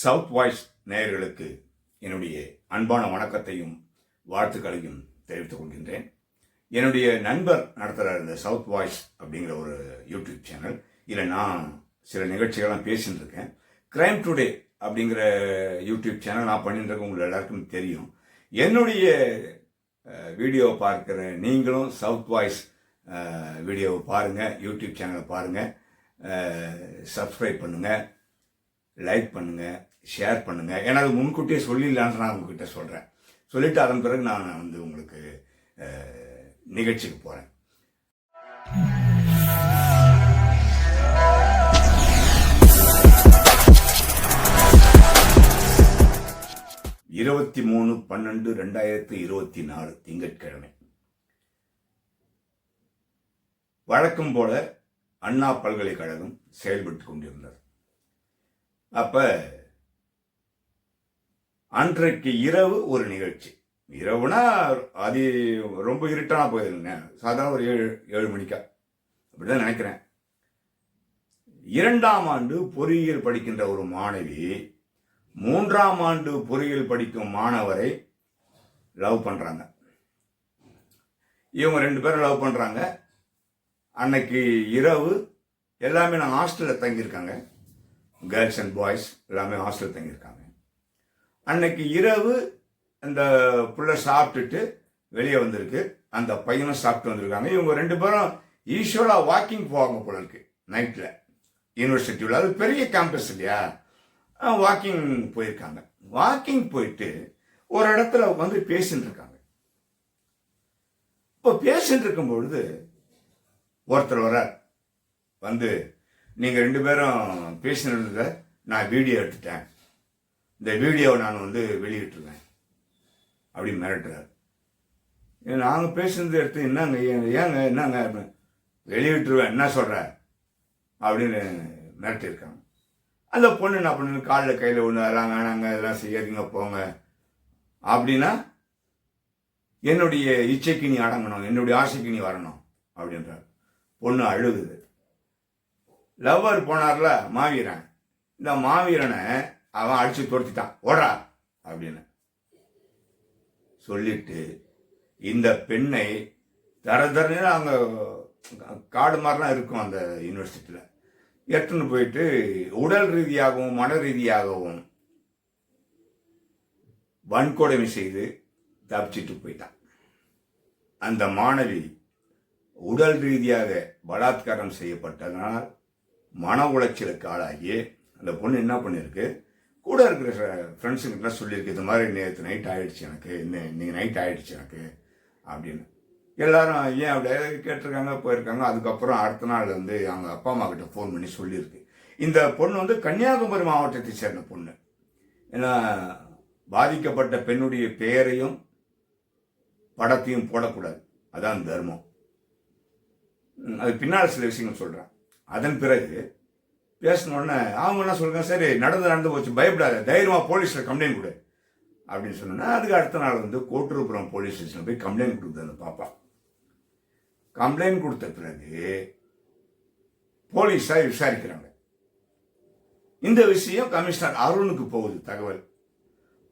South voice நேயர்களுக்கு என்னுடைய அன்பான வணக்கத்தையும் வாழ்த்துக்களையும் தெரிவித்துக் கொள்கின்றேன். என்னுடைய நண்பர் நடத்துகிற இந்த சவுத் வாய்ஸ் அப்படிங்கிற ஒரு யூடியூப் சேனல் இதில் நான் சில நிகழ்ச்சிகள்லாம் பேசிட்டு இருக்கேன். கிரைம் டுடே அப்படிங்கிற யூடியூப் சேனல் நான் பண்ணிட்டு இருக்கேன். உங்களுக்கு எல்லாருக்கும் தெரியும். என்னுடைய வீடியோ பார்க்குற நீங்களும் சவுத் வாய்ஸ் வீடியோவை பாருங்கள் யூடியூப் சேனலை பாருங்கள் சப்ஸ்கிரைப் பண்ணுங்கள் லைக் பண்ணுங்கள் ஷேர் பண்ணுங்கள் ஏன்னா அது முன்கூட்டியே சொல்லிடலான்னு நான் உங்ககிட்ட சொல்கிறேன் சொல்லிட்டு அதன் பிறகு நான் வந்து உங்களுக்கு நிகழ்ச்சிக்கு போகிறேன் இருபத்தி மூணு பன்னெண்டு ரெண்டாயிரத்தி இருபத்தி நாலு திங்கட்கிழமை. வழக்கம் போல அண்ணா பல்கலைக்கழகம் செயல்பட்டு கொண்டிருந்தது. அப்போ அன்றைக்கு இரவு ஒரு நிகழ்ச்சி. இரவுனா அது ரொம்ப இருட்டான போயிருங்க சாதாரண ஒரு ஏழு ஏழு மணிக்கா. அப்படிதான் நினைக்கிறேன். இரண்டாம் ஆண்டு பொறியியல் படிக்கின்ற ஒரு மாணவி மூன்றாம் ஆண்டு பொறியியல் படிக்கும் மாணவரை லவ் பண்றாங்க. இவங்க ரெண்டு பேரும் லவ் பண்றாங்க. அன்னைக்கு இரவு எல்லாமே நான் ஹாஸ்டலில் தங்கியிருக்காங்க. கேர்ள்ஸ் அண்ட் பாய்ஸ் எல்லாமே ஹாஸ்டலில் தங்கியிருக்காங்க. அன்னைக்கு இரவு அந்த புள்ள சாப்பிட்டுட்டு வெளியே வந்திருக்கு. அந்த பையனும் சாப்பிட்டு வந்திருக்காங்க. இவங்க ரெண்டு பேரும் ஈஸ்வரா வாக்கிங் போவாங்க போல இருக்கு நைட்டில் யூனிவர்சிட்டியில் அது பெரிய கேம்பஸ் இல்லையா? வாக்கிங் போயிருக்காங்க. வாக்கிங் போயிட்டு ஒரு இடத்துல வந்து பேசிட்டு இருக்காங்க. இப்போ பேசிட்டு இருக்கும் பொழுது ஒருத்தர் வரார் வந்து நீங்கள் ரெண்டு பேரும் பேசினதை நான் வீடியோ எடுத்துட்டேன். இந்த வீடியோவை நான் வந்து வெளியிட்டுருவேன் அப்படி மிரட்டுறாரு. நாங்கள் பேசுனது எடுத்து என்னங்க ஏங்க ஏங்க என்னங்க வெளியிட்டுருவேன் என்ன சொல்கிற அப்படின்னு மிரட்டியிருக்காங்க. அந்த பொண்ணு என்ன பண்ணு காலில் கையில் ஒன்று நாங்கள் இதெல்லாம் செய்யாதீங்க போங்க. அப்படின்னா என்னுடைய இச்சைக்கு நீ அடங்கணும் என்னுடைய ஆசைக்கு நீ வரணும் அப்படின்றார். பொண்ணு அழுகுது. லவ்வர் போனார்ல மாவீரன். இந்த மாவீரனை அவன் அடிச்சு துரத்திட்டான். ஓடா அப்படின்னு. சொல்லிட்டு இந்த பெண்ணை தர தரன்னு அங்கே காடு மாதிரிலாம் இருக்கும் அந்த யூனிவர்சிட்டியில் எடுத்துன்னு போயிட்டு உடல் ரீதியாகவும் மன ரீதியாகவும் வன்கொடுமை செய்து தப்பிச்சிட்டு போயிட்டான். அந்த மாணவி உடல் ரீதியாக பலாத்காரம் செய்யப்பட்டதனால் மன உளைச்சலுக்கு ஆளாகி அந்த பொண்ணு என்ன பண்ணியிருக்கு? கூட இருக்கிற ஃப்ரெண்ட்ஸுங்கிட்ட சொல்லியிருக்கு இது மாதிரி நேற்று நைட் ஆகிடுச்சு எனக்கு இன்னும் இன்னைக்கு நைட் ஆகிடுச்சு எனக்கு அப்படின்னு. எல்லாரும் ஏன் அப்படியே கேட்டிருக்காங்க போயிருக்காங்க. அதுக்கப்புறம் அடுத்த நாள் வந்து அவங்க அப்பா அம்மா கிட்ட ஃபோன் பண்ணி சொல்லியிருக்கு. இந்த பொண்ணு வந்து கன்னியாகுமரி மாவட்டத்தை சேர்ந்த பொண்ணு. ஏன்னா பாதிக்கப்பட்ட பெண்ணுடைய பெயரையும் படத்தையும் போடக்கூடாது. அதான் தர்மம். அது பின்னால் சில விஷயங்கள் சொல்கிறேன் அதன் பிறகு பேசின உடனே அவங்க என்ன சொல்லுங்க சரி நடந்து நடந்து போச்சு பயப்படாத தைரியமாக போலீஸில் கம்ப்ளைண்ட் கொடு. அப்படின்னு சொன்னோன்னா அதுக்கு அடுத்த நாள் வந்து கோட்டூர்புரம் போலீஸ் ஸ்டேஷனில் போய் கம்ப்ளைண்ட் கொடுத்தது அந்த பாப்பா. கம்ப்ளைண்ட் கொடுத்த பிறகு போலீஸார் விசாரிக்கிறாங்க. இந்த விஷயம் கமிஷனர் அருணுக்கு போகுது தகவல்.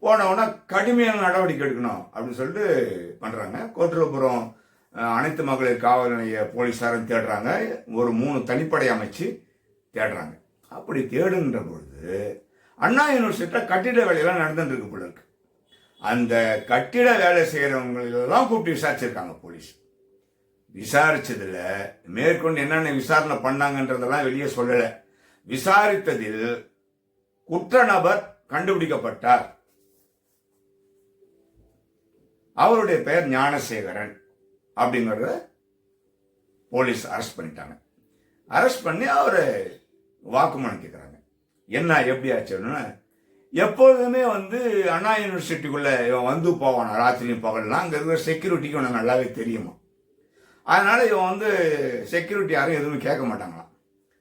போனவுடனே கடுமையான நடவடிக்கை எடுக்கணும் அப்படின்னு சொல்லிட்டு பண்ணுறாங்க கோட்டூர்புரம் அனைத்து மகளிர் காவல் நிலைய போலீஸாரும் தேடுறாங்க. ஒரு மூணு தனிப்படை அமைச்சு தேடுறாங்க. அப்படி தேடுன்ற பொழுது அண்ணா யூனிவர்சிட்டியில் கட்டிட வேலையெல்லாம் நடந்துட்டு இருக்கு போல இருக்கு. அந்த கட்டிட வேலை செய்கிறவங்களெல்லாம் கூப்பிட்டு விசாரிச்சிருக்காங்க போலீஸ். விசாரிச்சதில் மேற்கொண்டு என்னென்ன விசாரணை பண்ணாங்கன்றதெல்லாம் வெளியே சொல்லலை. விசாரித்ததில் குற்ற நபர் கண்டுபிடிக்கப்பட்டார். அவருடைய பெயர் ஞானசேகரன் அப்படிங்கிறத போலீஸ் அரெஸ்ட் பண்ணிட்டாங்க. அரெஸ்ட் பண்ணி அவர் வாக்குமூலம் கேட்குறாங்க என்ன எப்படி ஆச்சுன்னா எப்போதுமே வந்து அண்ணா யூனிவர்சிட்டிக்குள்ளே இவன் வந்து போவான் ராத்திரியும் பகல்லாம். அங்கே இருக்கிற செக்யூரிட்டிக்கு உனக்கு நல்லாவே தெரியுமா? அதனால் இவன் வந்து செக்யூரிட்டி யாரும் எதுவும் கேட்க மாட்டாங்களாம்.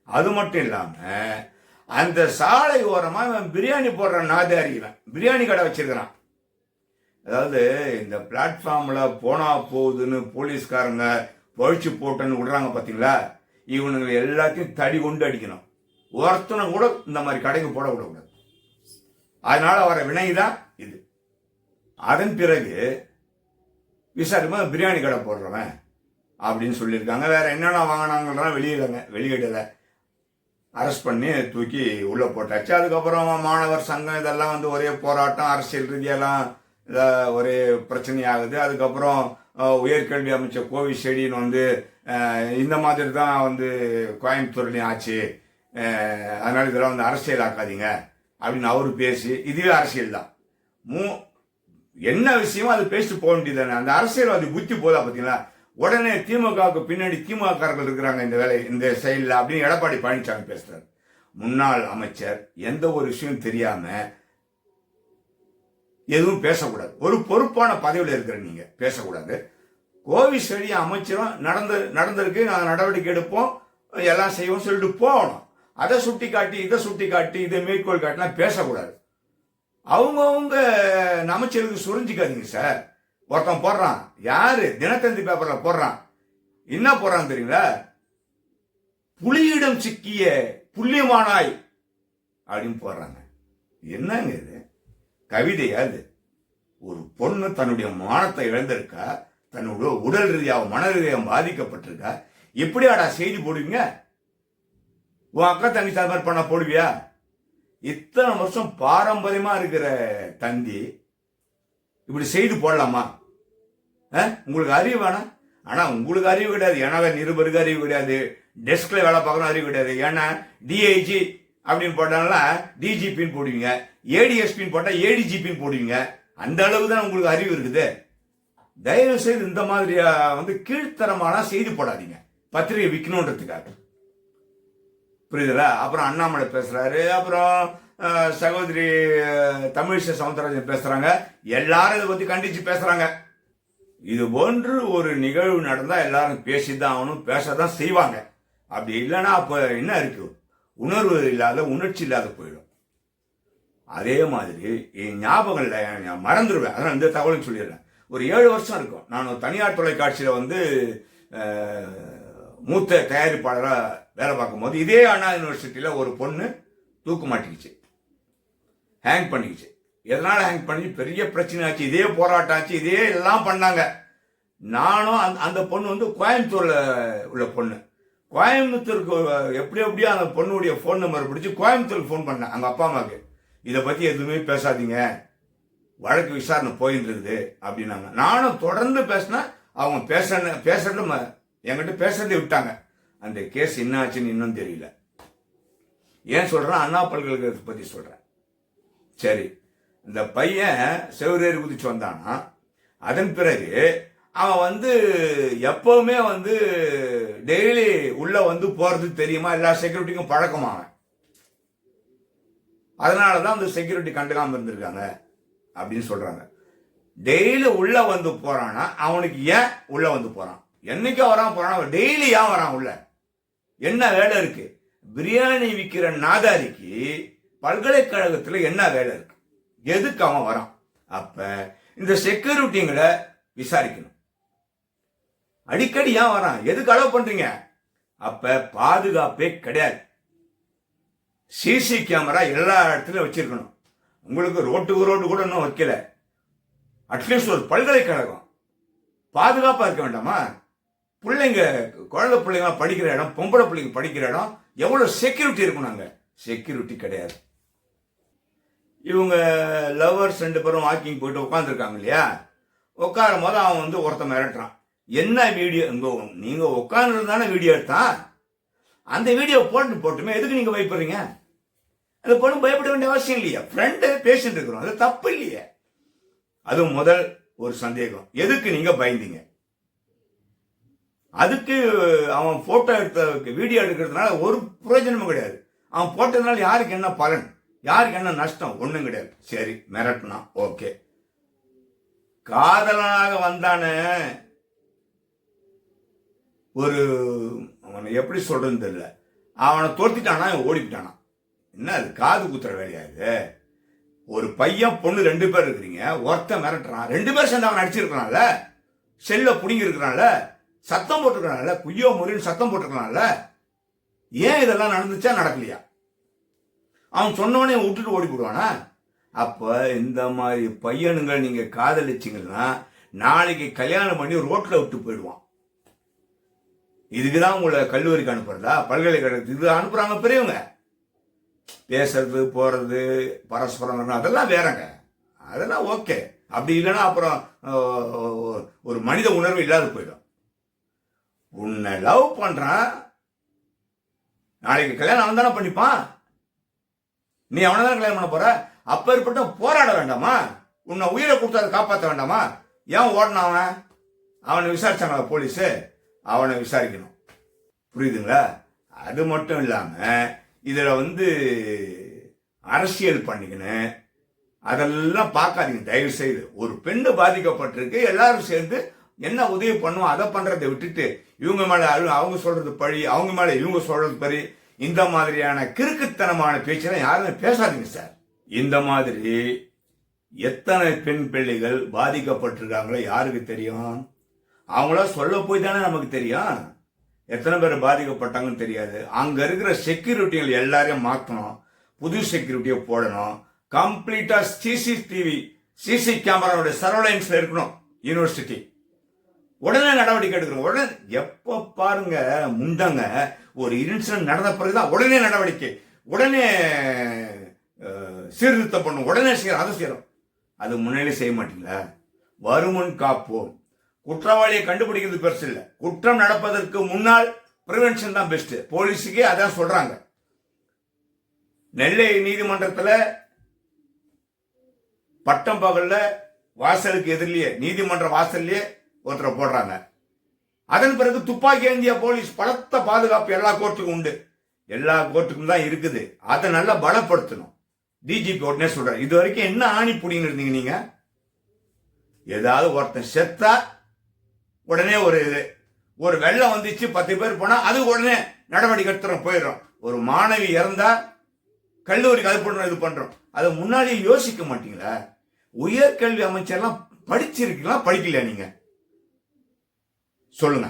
அது மட்டும் இல்லாமல் அந்த சாலை ஓரமாக இவன் பிரியாணி போடுற நாதாரி இவன். பிரியாணி கடை வச்சிருக்கிறான். அதாவது இந்த பிளாட்ஃபார்மில் போனா போகுதுன்னு போலீஸ்காரங்க பழிச்சு போட்டுன்னு விடுறாங்க பார்த்தீங்களா இவனுங்களை எல்லாத்தையும் தடி கொண்டு அடிக்கணும். ஒருத்தனை கூட இந்த மாதிரி கடைக்கு போட விடக்கூடாது. அதனால வர வினை தான் இது. அதன் பிறகு விசாரிமா பிரியாணி கடை போடுறவன் அப்படின்னு சொல்லியிருக்காங்க. வேற என்னென்ன வாங்கினாங்கலாம் வெளியிடங்க வெளியிடலை அரெஸ்ட் பண்ணி தூக்கி உள்ளே போட்டாச்சு. அதுக்கப்புறம் மாணவர் சங்கம் இதெல்லாம் வந்து ஒரே போராட்டம் அரசியல் ரீதியெல்லாம் ஒரே பிரச்சனையாகுது. அதுக்கப்புறம் உயர்கல்வி அமைச்சர் கோவி செடின்னு வந்து இந்த மாதிரி தான் வந்து கோயம்புத்தூர்லேயும் ஆச்சு. அதனால் இதெல்லாம் வந்து அரசியல் ஆக்காதீங்க அப்படின்னு அவர் பேசி இதுவே அரசியல் தான் மூ என்ன விஷயமோ அது பேசிட்டு போக வேண்டியதானே அந்த அரசியல்வாதி புத்தி போதா பார்த்தீங்களா உடனே திமுகவுக்கு பின்னாடி திமுகக்காரர்கள் இருக்கிறாங்க இந்த வேலை இந்த செயலில் அப்படின்னு எடப்பாடி பழனிசாமி பேசுகிறார் முன்னாள் அமைச்சர் எந்த ஒரு விஷயம் தெரியாமல் எதுவும் பேசக்கூடாது. ஒரு பொறுப்பான பதவியில் இருக்கிற நீங்க பேசக்கூடாது. கோவிஸ்வரி அமைச்சரும் நடந்து நடந்திருக்கு. நாங்கள் நடவடிக்கை எடுப்போம். எல்லாம் செய்வோம் சொல்லிட்டு போகணும். அதை சுட்டி காட்டி இதை சுட்டி காட்டி இதை மேற்கோள் காட்டிலாம் பேசக்கூடாது. அவங்கவுங்க அமைச்சருக்கு சுரிஞ்சிக்காதீங்க சார். ஒருத்தன் போடுறான். யாரு? தினத்தந்தி பேப்பரில் போடுறான். என்ன போடுறான் தெரியுங்களா? புலியிடம் சிக்கிய புள்ளியமானாய் அப்படின்னு போடுறாங்க. என்னங்க இது? கவிதையா அது. ஒரு பொண்ணு தன்னுடைய மானத்தை இழந்திருக்கா தன்னுடைய உடல் ரீதியாக மன ரீதியாக பாதிக்கப்பட்டிருக்கா? எப்படியாடா செய்தி போடுவீங்க? உன் அக்கா தங்கி அது மாதிரி பண்ண போடுவியா? இத்தனை வருஷம் பாரம்பரியமா இருக்கிற தந்தி இப்படி செய்து போடலாமா? உங்களுக்கு அறிவு வேணாம் ஆனா உங்களுக்கு அறிவு கிடையாது. எனவே நிருபருக்கு அறிவு கிடையாது. டெஸ்க்ல வேலை பார்க்கணும் அறிவு கிடையாது. ஏன்னா டிஐஜி அப்படின்னு போட்டாங்களா டிஜிபின்னு போடுவீங்க ஏடிஎஸ்பின்னு போட்டால் ஏடிஜிபின்னு போடுவீங்க. அந்த அளவு தான் உங்களுக்கு அறிவு இருக்குது. தயவு செய்து இந்த மாதிரியா வந்து கீழ்த்தரமான செய்தி போடாதீங்க. பத்திரிகை விற்கணுன்றதுக்காக புரியுதுல? அப்புறம் அண்ணாமலை பேசுறாரு அப்புறம் சகோதரி தமிழிசை சவுந்தரராஜன் பேசுறாங்க. எல்லாரும் இதை பத்தி கண்டிச்சு பேசுறாங்க. இது போன்று ஒரு நிகழ்வு நடந்தா எல்லாரும் பேசிதான் ஆகணும் பேசதான் செய்வாங்க. அப்படி இல்லைன்னா அப்ப என்ன இருக்கு? உணர்வு இல்லாத உணர்ச்சி இல்லாத போயிடும். அதே மாதிரி என் ஞாபகம் இல்லை நான் மறந்துடுவேன் அதான் இந்த தகவலும் சொல்லிடுறேன். ஒரு ஏழு வருஷம் இருக்கும். நான் ஒரு தனியார் தொலைக்காட்சியில் வந்து மூத்த தயாரிப்பாளராக வேலை பார்க்கும்போது இதே அண்ணா யூனிவர்சிட்டியில் ஒரு பொண்ணு தூக்கு மாட்டிக்கிச்சு. ஹேங் பண்ணிக்கிச்சு. எதனால் ஹேங் பண்ணி? பெரிய பிரச்சனை ஆச்சு. இதே போராட்டம் ஆச்சு. இதே எல்லாம் பண்ணாங்க. நானும் அந்த அந்த பொண்ணு வந்து கோயம்புத்தூரில் உள்ள பொண்ணு. கோயம்புத்தூருக்கு எப்படி எப்படியோ அந்த பொண்ணுடைய ஃபோன் நம்பர் பிடிச்சி கோயம்புத்தூருக்கு ஃபோன் பண்ணேன். அவங்க அப்பா அம்மாவுக்கு இதை பற்றி எதுவுமே பேசாதீங்க. வழக்கு விசாரணை போயிட்டு இருக்குது அப்படின்னாங்க. நானும் தொடர்ந்து பேசினேன் அவங்க பேச பேசுறது ம- என்கிட்ட பேசுறதை விட்டாங்க. அந்த கேஸ் என்ன ஆச்சுன்னு இன்னும் தெரியல. ஏன் சொல்கிறேன் அண்ணா பல்கலைக்கழகத்தை பற்றி சொல்கிறேன் சரி. இந்த பையன் செவ்வரேறி குதிச்சு வந்தானா? அதன் பிறகு அவன் வந்து எப்பவுமே வந்து டெய்லி உள்ள வந்து போறது தெரியுமா? எல்லா செக்யூரிட்டிக்கும் பழக்கமா அவன். அதனால தான் அந்த செக்யூரிட்டி கண்டுக்காம இருந்திருக்காங்க அப்படின்னு சொல்றாங்க. டெய்லி உள்ள வந்து போறான்னா அவனுக்கு ஏன் உள்ள வந்து போறான்? என்னைக்கு வரான் போறான்? டெய்லி ஏன் வரான் உள்ள? என்ன வேலை இருக்கு? பிரியாணி விற்கிற நாதாரிக்கு பல்கலைக்கழகத்தில் என்ன வேலை இருக்கு? எதுக்கு அவன் வரான்? அப்ப இந்த செக்யூரிட்டிங்களை விசாரிக்கணும். அடிக்கடி ஏன் வரான்? எதுக்கு அலோவ் பண்றீங்க? அப்ப பாதுகாப்பே கிடையாது. சிசி கேமரா எல்லா இடத்துலையும் வச்சிருக்கணும். உங்களுக்கு ரோட்டுக்கு ரோடு கூட இன்னும் வைக்கல. அட்லீஸ்ட் ஒரு பல்கலைக்கழகம். பாதுகாப்பா இருக்க வேண்டாமா? பிள்ளைங்க குழந்தை பிள்ளைங்க படிக்கிற இடம் பொம்பளை பிள்ளைங்க படிக்கிற இடம் எவ்வளவு செக்யூரிட்டி இருக்கும் நாங்க? செக்யூரிட்டி கிடையாது. இவங்க லவர்ஸ் ரெண்டு பேரும் வாக்கிங் போயிட்டு உட்காந்துருக்காங்க இல்லையா? உட்காரும் போது அவன் வந்து ஒருத்தன் மிரட்டுறான். என்ன வீடியோ? இங்கே நீங்கள் உட்காந்துருந்து தானே வீடியோ எடுத்தான் அந்த வீடியோ போட்டு போட்டுமே எதுக்கு நீங்கள் பயப்படுறீங்க? அந்த பொண்ணு பயப்பட வேண்டிய அவசியம் இல்லையா. ஃப்ரெண்டு பேசிட்டு இருக்கிறோம். அது தப்பு இல்லையே. அது முதல் ஒரு சந்தேகம். எதுக்கு நீங்கள் பயந்தீங்க? அதுக்கு அவன் போட்டோ எடுத்த வீடியோ எடுக்கிறதுனால ஒரு பிரயோஜனமும் கிடையாது. அவன் போட்டதுனால யாருக்கு என்ன பலன்? யாருக்கு என்ன நஷ்டம்? ஒன்றும் கிடையாது. சரி மிரட்டினான் ஓகே காதலனாக வந்தானே ஒரு அவனை எப்படி சொல்றதுன்னு தெரியல. அவனை தோர்த்திட்டானா ஓடிவிட்டானா என்ன அது காது குத்துற வேலையா இது? ஒரு பையன் பொண்ணு ரெண்டு பேர் இருக்கிறீங்க ஒருத்தன் மிரட்டுறான் ரெண்டு பேர் சேர்ந்து அவன் அடிச்சிருக்கிறான்ல? செல்ல புடுங்கிருக்கிறான்ல சத்தம் போட்டிருக்கிறான்ல? குய்யோ முறின்னு சத்தம் போட்டிருக்கிறான்ல? ஏன் இதெல்லாம் நடந்துச்சா நடக்கலையா? அவன் சொன்னவனே விட்டுட்டு ஓடி போடுவானா அப்ப இந்த மாதிரி பையனுங்களை நீங்க காதலிச்சிங்கன்னா நாளைக்கு கல்யாணம் பண்ணி ரோட்ல விட்டு போயிடுவான். இதுக்குதான் உங்களை கல்லூரிக்கு அனுப்புறதா? பல்கலைக்கழகத்துக்கு இது அனுப்புறாங்க பெரியவங்க. பேசுறது போறது பரஸ்பரம் அதெல்லாம் வேறங்க. அதெல்லாம் ஓகே. அப்படி இல்லைன்னா அப்புறம் ஒரு மனித உணர்வு இல்லாத போயிடும். உன்னை லவ் பண்றான். நாளைக்கு கல்யாணம் அவன் தானே பண்ணிப்பான். நீ அவனை தான் கல்யாணம் பண்ண போற? அப்பேற்பட்ட போராட வேண்டாமா? உன்னை உயிரை கொடுத்து அதை காப்பாற்ற வேண்டாமா? ஏன் ஓடணும் அவன்? அவனை விசாரிச்சாங்களா போலீஸு? அவனை விசாரிக்கணும். புரியுதுங்களா? அது மட்டும் இல்லாமல் இதில் வந்து அரசியல் பண்ணிக்கின்னு அதெல்லாம் பார்க்காதீங்க. தயவு செய்து. ஒரு பெண்ணு பாதிக்கப்பட்டிருக்கு எல்லாரும் சேர்ந்து என்ன உதவி பண்ணுவோம் அதை பண்ணுறதை விட்டுட்டு இவங்க மேலே அவங்க சொல்கிறது பழி அவங்க மேலே இவங்க சொல்கிறது பழி இந்த மாதிரியான கிறுக்குத்தனமான பேச்செல்லாம் யாருமே பேசாதீங்க சார். இந்த மாதிரி எத்தனை பெண் பிள்ளைகள் பாதிக்கப்பட்டிருக்காங்களோ யாருக்கு தெரியும்? அவங்களா சொல்ல போய் தானே நமக்கு தெரியும். எத்தனை பேர் பாதிக்கப்பட்டாங்கன்னு தெரியாது. அங்க இருக்கிற செக்யூரிட்டிகள் எல்லாரையும் மாற்றணும் புது செக்யூரிட்டியை போடணும். கம்ப்ளீட்டா சிசிடிவி சிசி கேமராவோட சரௌண்டைன்ஸ்ல இருக்கணும் யூனிவர்சிட்டி உடனே நடவடிக்கை எடுக்கணும். உடனே எப்ப பாருங்க முண்டங்க ஒரு இன்சிடென்ட் நடந்த பிறகுதான் உடனே நடவடிக்கை. உடனே சீர்திருத்தம் பண்ணும் உடனே செய்யறோம் அதை செய்யறோம் அது முன்னாடியே செய்ய மாட்டீங்களா? வருமுன் காப்போம். குற்றவாளியை கண்டுபிடிக்கிறது பெருசு இல்லை. குற்றம் நடப்பதற்கு முன்னால் ப்ரிவென்ஷன் தான் பெஸ்ட் போலீஸுக்கே அதான் சொல்றாங்க. நெல்லை நீதிமன்றத்தில் பட்டம் பகலில் வாசலுக்கு எதிரிலேயே நீதிமன்ற வாசல்லையே ஒருத்தரை போடுறாங்க. அதன் பிறகு துப்பாக்கி ஏந்திய போலீஸ் பலத்த பாதுகாப்பு எல்லா கோர்ட்டுக்கும் உண்டு. எல்லா கோர்ட்டுக்கும் தான் இருக்குது. அதை நல்லா பலப்படுத்தணும். டிஜிபி உடனே சொல்றாரு. இது வரைக்கும் என்ன ஆணி புடிங்கன்னு இருந்தீங்க நீங்க? ஏதாவது ஒருத்தன் செத்தா உடனே ஒரு இது ஒரு வெள்ளம் வந்துச்சு பத்து பேர் போனால் அது உடனே நடவடிக்கை எடுத்துறோம் போயிடுறோம். ஒரு மாணவி இறந்தா கல்லூரிக்கு அது பண்ணுறோம் இது பண்ணுறோம் அதை முன்னாடியே யோசிக்க மாட்டீங்களா? உயர்கல்வி அமைச்சர்லாம் படிச்சிருக்கீங்களா? படிக்கலையா நீங்க? சொல்லுங்க.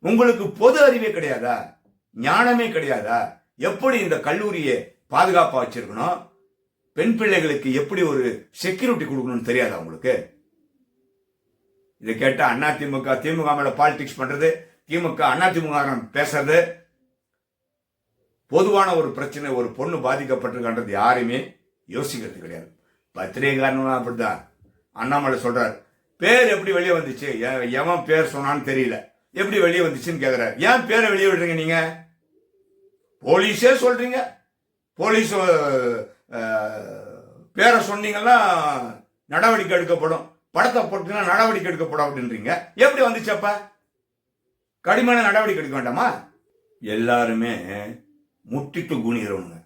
உங்களுக்கு பொது அறிவே கிடையாதா? ஞானமே கிடையாதா? எப்படி இந்த கல்லூரியை பாதுகாப்பாக வச்சிருக்கணும்? பெண் பிள்ளைகளுக்கு எப்படி ஒரு செக்யூரிட்டி கொடுக்கணும்னு தெரியாதா உங்களுக்கு? இதை கேட்டால் அண்ணா திமுக திமுக மேல பாலிடிக்ஸ் பண்றது திமுக அண்ணா பேசுறது. பொதுவான ஒரு பிரச்சனை ஒரு பொண்ணு பாதிக்கப்பட்டிருக்கன்றது யாருமே யோசிக்கிறது கிடையாது. பத்திரிகைக்காரனும் அப்படிதான் அண்ணாமலை சொல்றார் பேர் எப்படி வெளியே வந்துச்சு? எவன் பேர் சொன்னான்னு தெரியல. எப்படி வெளியே வந்துச்சுன்னு கேக்குறாரு. ஏன் பேரை வெளியே விடுறீங்க நீங்க? போலீஸே சொல்றீங்க. போலீஸ் பேரை சொன்னீங்கன்னா நடவடிக்கை எடுக்கப்படும். படத்தை பொறுத்துனா நடவடிக்கை எடுக்கப்படும் அப்படின்றீங்க எப்படி வந்துச்சப்ப கடுமையான நடவடிக்கை எடுக்க வேண்டாமா? எல்லாருமே முட்டிட்டு குனிகிறவனுங்க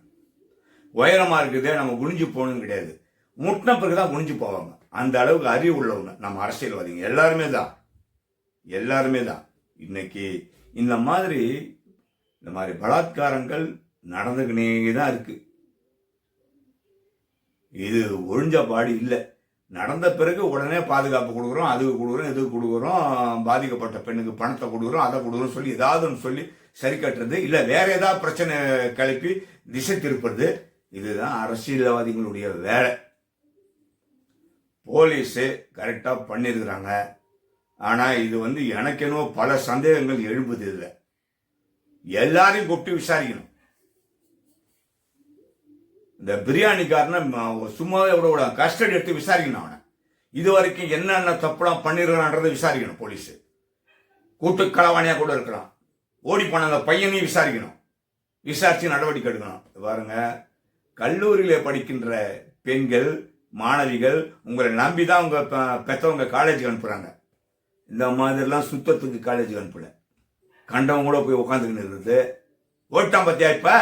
உயரமா இருக்குதே நம்ம குனிஞ்சு போகணும் கிடையாது. முட்டின பிறகு தான் குனிஞ்சு போவாங்க. அந்த அளவுக்கு அறிவு உள்ளவங்க நம்ம அரசியல்வாதிங்க. எல்லாருமே தான். எல்லாருமே தான். இன்னைக்கு இந்த மாதிரி இந்த மாதிரி பலாத்காரங்கள் நடந்துக்கினே தான் இருக்கு. இது ஒழிஞ்ச பாடு இல்லை. நடந்த பிறகு உடனே பாதுகாப்பு கொடுக்குறோம் அதுக்கு கொடுக்குறோம் இதுக்கு கொடுக்குறோம் பாதிக்கப்பட்ட பெண்ணுக்கு பணத்தை கொடுக்குறோம் அதை கொடுக்குறோம் சொல்லி ஏதாவதுன்னு சொல்லி சரி கட்டுறது. இல்லை வேற ஏதாவது பிரச்சனை கிளப்பி திசை திருப்புறது. இதுதான் அரசியல்வாதிகளுடைய வேலை. போலீஸு கரெக்டாக பண்ணியிருக்கிறாங்க. ஆனால் இது வந்து எனக்கெனோ பல சந்தேகங்கள் எழும்புது இல்லை எல்லாரையும் கூப்பிட்டு விசாரிக்கணும். இந்த பிரியாணிக்காரனை சும்மாவே விட விட கஸ்டடி எடுத்து விசாரிக்கணும் அவனை. இது வரைக்கும் என்னென்ன தப்புலாம் பண்ணிருக்கிறான்றதை விசாரிக்கணும் போலீஸ். கூட்டு களவாணியா கூட இருக்கலாம். ஓடி போன அந்த பையனையும் விசாரிக்கணும். விசாரிச்சு நடவடிக்கை எடுக்கணும். பாருங்க கல்லூரியில் படிக்கின்ற பெண்கள் மாணவிகள் உங்களை நம்பி தான் உங்கள் பெற்றவங்க காலேஜுக்கு அனுப்புகிறாங்க இந்த மாதிரிலாம் சுத்தத்துக்கு காலேஜுக்கு அனுப்பல. கண்டவங்க கூட போய் உட்காந்துக்கிட்டு இருக்குது ஓட்டான் பத்தியா இப்போ?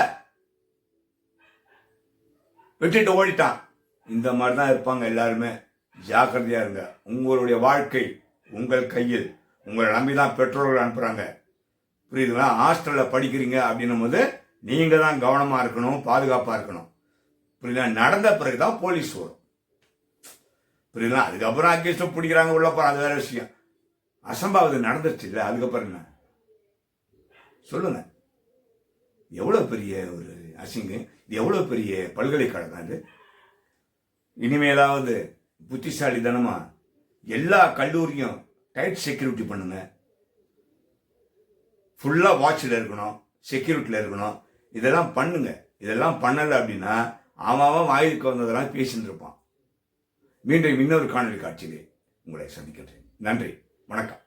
விட்டுட்டு ஓடிட்டான். இந்த மாதிரி தான் இருப்பாங்க எல்லாருமே. ஜாக்கிரதையா இருங்க. உங்களுடைய வாழ்க்கை உங்கள் கையில். உங்களை நம்பி தான் பெற்றோர்கள் அனுப்புறாங்க. புரியுதுங்களா? ஹாஸ்டல்ல படிக்கிறீங்க அப்படின்னும் போது நீங்க தான் கவனமா இருக்கணும் பாதுகாப்பா இருக்கணும். புரியுதா? நடந்த பிறகுதான் போலீஸ் வரும். புரியுதா அதுக்கப்புறம் அக்கேஷன் பிடிக்கிறாங்க உள்ள போற அது வேற விஷயம். அசம்பாவிதம் நடந்துருச்சு இல்லை அதுக்கப்புறம் என்ன? சொல்லுங்க. எவ்வளவு பெரிய ஒரு அசிங்கு. இது எவ்வளோ பெரிய பல்கலைக்கழகம் அது? இனிமேலாவது புத்திசாலி தனமாக எல்லா கல்லூரியும் டைட் செக்யூரிட்டி பண்ணுங்க. ஃபுல்லாக வாட்சில் இருக்கணும் செக்யூரிட்டியில் இருக்கணும். இதெல்லாம் பண்ணுங்க. இதெல்லாம் பண்ணலை அப்படின்னா அவன் அவன் வாயிலுக்கு வந்ததெல்லாம் பேசிட்டு இருப்பான். மீண்டும் இன்னொரு காணொலி காட்சியிலே உங்களை சந்திக்கிறேன் நன்றி. வணக்கம்.